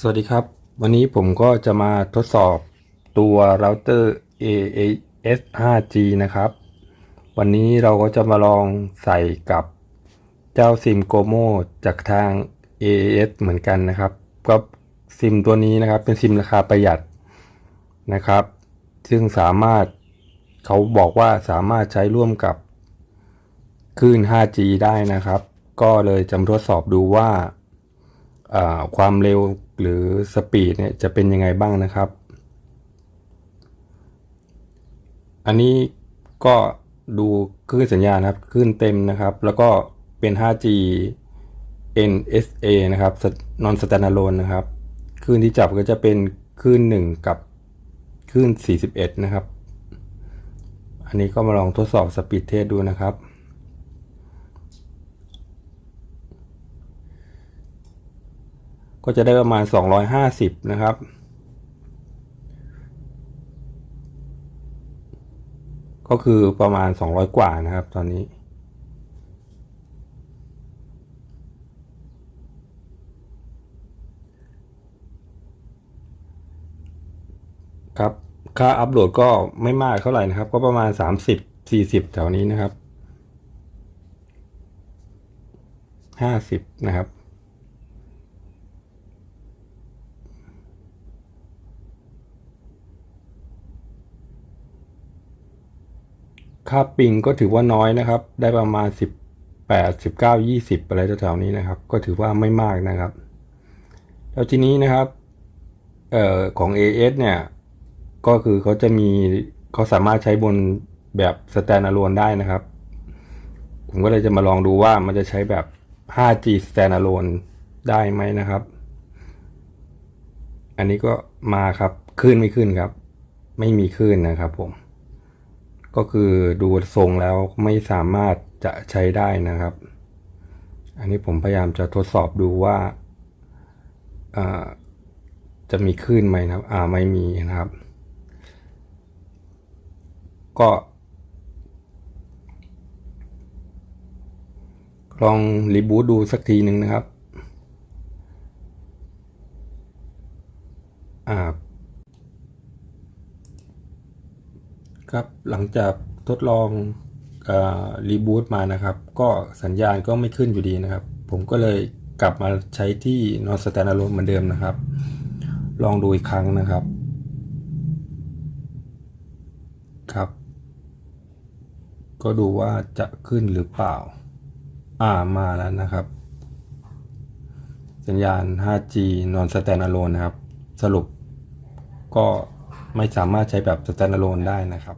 สวัสดีครับ วันนี้ผมก็จะมาทดสอบตัวเราเตอร์ AAS 5G นะครับ วันนี้เราก็จะมาลองใส่กับเจ้าซิมโกโมจากทาง AAS เหมือนกันนะครับ ก็ซิมตัวนี้นะครับเป็นซิมราคาประหยัดนะครับ ซึ่งสามารถเขาบอกว่าสามารถใช้ร่วมกับคลื่น 5G ได้นะครับ ก็เลยจะมาทดสอบดูว่าอ่า ความเร็วหรือสปีดเนี่ยจะเป็นยังไงบ้างนะครับ อันนี้ก็ดูคลื่นสัญญาณครับคลื่นเต็มนะครับ แล้วก็เป็น 5G NSA นะครับ non standalone นะครับคลื่นที่จับก็จะเป็นคลื่น1 กับคลื่น 41 นะครับ อันนี้ก็มาลองทดสอบสปีดเทสดูนะครับ ก็จะได้ประมาณ 250 นะครับ ก็คือประมาณ 200 กว่านะครับ ตอนนี้ ครับ ค่าอัพโหลดก็ไม่มากเท่าไหร่นะครับ ก็ประมาณ 30 40 แถวนี้นะครับ 50 นะครับ ค่าปิงก็ถือว่าน้อยนะครับ ได้ประมาณ 18 19 20 อะไรแถวๆนี้นะครับ ก็ถือว่าไม่มากนะครับ แล้วทีนี้นะครับออของ AS เนี่ย ก็คือเขาจะมีเขาสามารถใช้บนแบบ standalone ได้นะครับ ผมก็เลยจะมาลองดูว่ามันจะใช้แบบ 5G standalone ได้ไหมนะครับ อันนี้ก็มาครับ ขึ้นไม่ขึ้นครับ ไม่มีขึ้นนะครับผม ก็คือดูทรงแล้วไม่สามารถจะใช้ได้นะครับ อันนี้ผมพยายามจะทดสอบดูว่าจะมีคลื่นไหมนะครับ อ่าไม่มีนะครับ ก็ลองรีบูตดูสักทีหนึ่งนะครับ อ่า ครับ หลังจากทดลองรีบูตมานะครับ ก็สัญญาณก็ไม่ขึ้นอยู่ดีนะครับ ผมก็เลยกลับมาใช้ที่ non standalone เหมือนเดิมนะครับ ลองดูอีกครั้งนะครับ ครับ ก็ดูว่าจะขึ้นหรือเปล่า อ่ามาแล้วนะครับ สัญญาณ 5G non standalone นะครับ สรุปก็ไม่สามารถใช้แบบ standalone ได้นะครับ